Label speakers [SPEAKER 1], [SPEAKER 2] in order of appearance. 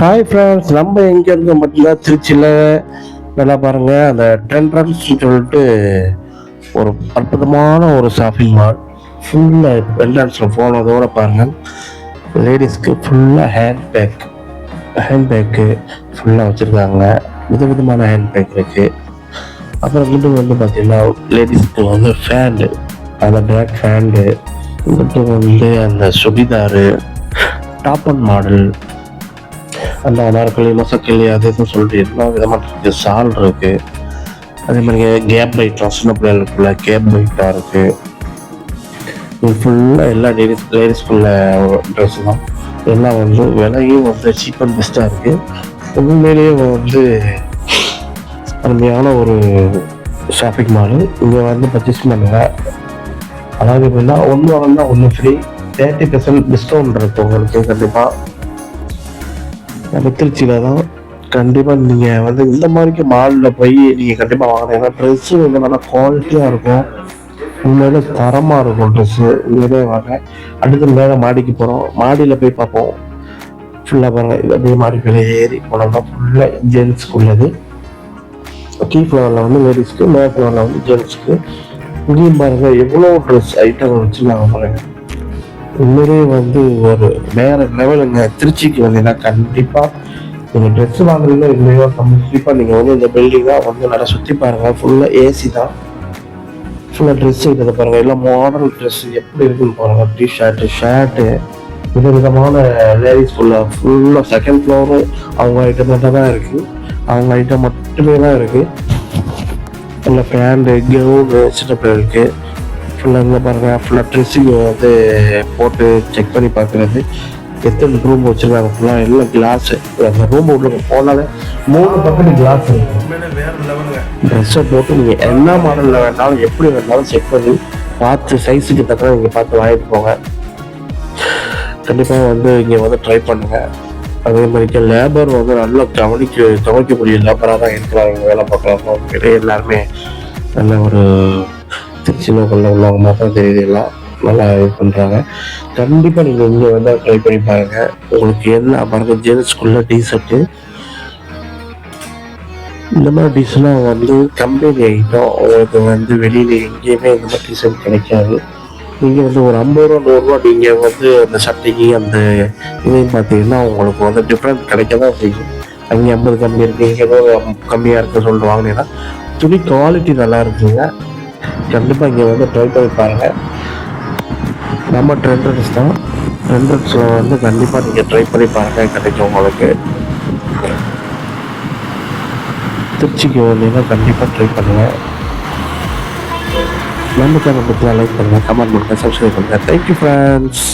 [SPEAKER 1] Hi friends நம்ம எங்கே இருக்கோம் மட்டும்தான் திருச்சியில்? நல்லா பாருங்கள் அந்த டென்ட்ரன்ஸ்னு சொல்லிட்டு ஒரு அற்புதமான ஒரு ஷாப்பிங் மால் ஃபுல்லாக என்ட்ரன்ஸில் போனதோட பாருங்கள் லேடிஸ்க்கு ஃபுல்லாக ஹேண்ட் பேக் ஹேண்ட் பேக்கு ஃபுல்லாக வச்சுருக்காங்க. விதவிதமான ஹேண்ட் பேக் இருக்குது அப்புறம் இங்கிட்டு வந்து பார்த்தீங்கன்னா லேடிஸ்க்கு வந்து ஃபேண்டு அந்த பேக் ஃபேண்டு இங்கிட்டு வந்து அந்த சுடிதாரு. டாப் அண்ட் மாடல் அந்த அனார்கலி மொசக்கிளி அது இதுன்னு சொல்லிட்டு எல்லா விதமான இருக்குது சால் இருக்குது அதே மாதிரி கேப் பைட்லாம் சின்ன பிள்ளைகளுக்குள்ள கேப் பைட்டாக இருக்குது ஃபுல்லாக எல்லா லேடிஸ் லேடிஸ்க்குள்ள ட்ரெஸ் தான். எல்லாம் வந்து விலையும் வந்து சீப் அண்ட் பெஸ்ட்டாக இருக்குது உண்மையிலேயே வந்து அருமையான ஒரு ஷாப்பிங் மால் இங்கே வந்து பர்ச்சேஸ் பண்ணுங்க. அதாவது எப்படின்னா ஒன்று வாங்கினா ஒன்று ஃப்ரீ தேர்ட்டி பெர்சன்ட் டிஸ்கவுண்ட் இருக்கு உங்களுக்கு கண்டிப்பாக நம்ம திருச்சியில் தான் கண்டிப்பாக நீங்கள் வந்து இந்த மாதிரிக்கு மாலில் போய் நீங்கள் கண்டிப்பாக வாங்கினீங்கன்னா ட்ரெஸ்ஸு வந்து நல்லா குவாலிட்டியாக இருக்கும். உண்மையில தரமாக இருக்கும் ட்ரெஸ்ஸு உண்மையிலே வாங்க. அடுத்து மேலே மாடிக்கு போகிறோம் மாடியில் போய் பார்ப்போம். ஃபுல்லாக பாருங்கள் இது அப்படியே மாடி மேலே ஏறி போனோம்னா ஃபுல்லாக ஜென்ஸ்க்குள்ளது கீ ஃப்ளவரில் வந்து லேடிஸ்க்கு மேல் ஃப்ளவரில் வந்து ஜென்ஸ்க்கு இங்கேயும் பாருங்கள் எவ்வளோ ட்ரெஸ் ஐட்டம் வச்சுருந்தாங்க பாருங்கள் உண்மையிலேயே வந்து ஒரு வேற லெவலுங்க திருச்சிக்கு வந்தீங்கன்னா கண்டிப்பா நீங்க ட்ரெஸ் வாங்குறீங்களோ இல்லையோ கண்டிப்பா நீங்க வந்து இந்த பில்டிங்கா வந்து நல்லா சுத்தி பாருங்க. ஃபுல்லா ஏசி தான். ஃபுல்லா ட்ரெஸ் இருக்கிறத பாருங்க. எல்லாம் மாடல் ட்ரெஸ் எப்படி இருக்குன்னு பாருங்க. டி ஷர்ட்டு ஷர்ட்டு வித விதமான லேடிஸ் ஃபுல்லா ஃபுல்லா செகண்ட் ஃப்ளோரு அவங்க ஐட்டம் மட்டும் தான் இருக்கு. அவங்க ஐட்டம் மட்டுமே தான் இருக்கு. நல்ல பேண்ட்டு கவுனு சின்ன பிள்ளைகளுக்கு ஃபுல்லாக இங்கே பாருங்கள் ஃபுல்லாக ட்ரெஸ்ஸிங் வந்து போட்டு செக் பண்ணி பார்க்குறது. எத்தனை ரூம் வச்சுருக்காங்க ஃபுல்லாக எல்லாம் கிளாஸு அந்த ரூம் உள்ள போனாலே மூணு பக்கத்து கிளாஸ் ட்ரெஸ்ஸை போட்டு நீங்கள் என்ன மாடலில் வேணாலும் எப்படி வேணாலும் செக் பண்ணி பார்த்து சைஸுக்கு தக்க நீங்கள் பார்த்து வாங்கிட்டு போங்க. கண்டிப்பாக வந்து இங்கே வந்து ட்ரை பண்ணுங்கள் அதே மாதிரி லேபர் வந்து நல்லா கவனிக்க கவனிக்கக்கூடிய லேபராக தான் இருக்கிறாங்க வேலை பார்க்குறாங்க எல்லாருமே நல்ல ஒரு திருச்சி லோக்கலில் உள்ளவங்க மட்டும் தெரியுது எல்லாம் நல்லா இது பண்ணுறாங்க கண்டிப்பாக நீங்கள் இங்கே வந்து ட்ரை பண்ணி பாருங்கள் உங்களுக்கு என்ன பாருங்க ஜென்ஸ்குள்ள டிஷர்ட்டு இந்த மாதிரி டிஷ்லாம் வந்து கம்பெனி ஐட்டம் உங்களுக்கு வந்து வெளியில் எங்கேயுமே இந்த மாதிரி டிஷர்ட் கிடைக்காது. நீங்கள் வந்து ஒரு ஐம்பது ரூபா நூறுரூவா நீங்கள் வந்து அந்த சட்டைக்கு அந்த இதையும் பார்த்தீங்கன்னா உங்களுக்கு வந்து டிஃப்ரெண்ட் கிடைக்க தான் செய்யும். அங்கே ஐம்பது கம்மி இருக்குது இங்கே ஏதோ கம்மியாக இருக்குன்னு சொல்லிட்டு வாங்கினீங்கன்னா துணி குவாலிட்டி நல்லா இருக்குங்க. கண்டிப்பாக இங்கே வந்து ட்ரை பண்ணி பாருங்கள் நம்ம ட்ரெண்டர்ஸ் தான். ட்ரெண்டர்ஸில் வந்து கண்டிப்பாக நீங்கள் ட்ரை பண்ணி பாருங்கள் கிடைக்கும் உங்களுக்கு. திருச்சிக்கு வந்தீங்கன்னா கண்டிப்பாக ட்ரை பண்ணுங்கள் நம்ம சேனல் பற்றி லைக் பண்ணுங்கள் கமெண்ட் பண்ணுங்கள் சப்ஸ்கிரைப் பண்ணுங்கள் தேங்க்யூ ஃப்ரெண்ட்ஸ்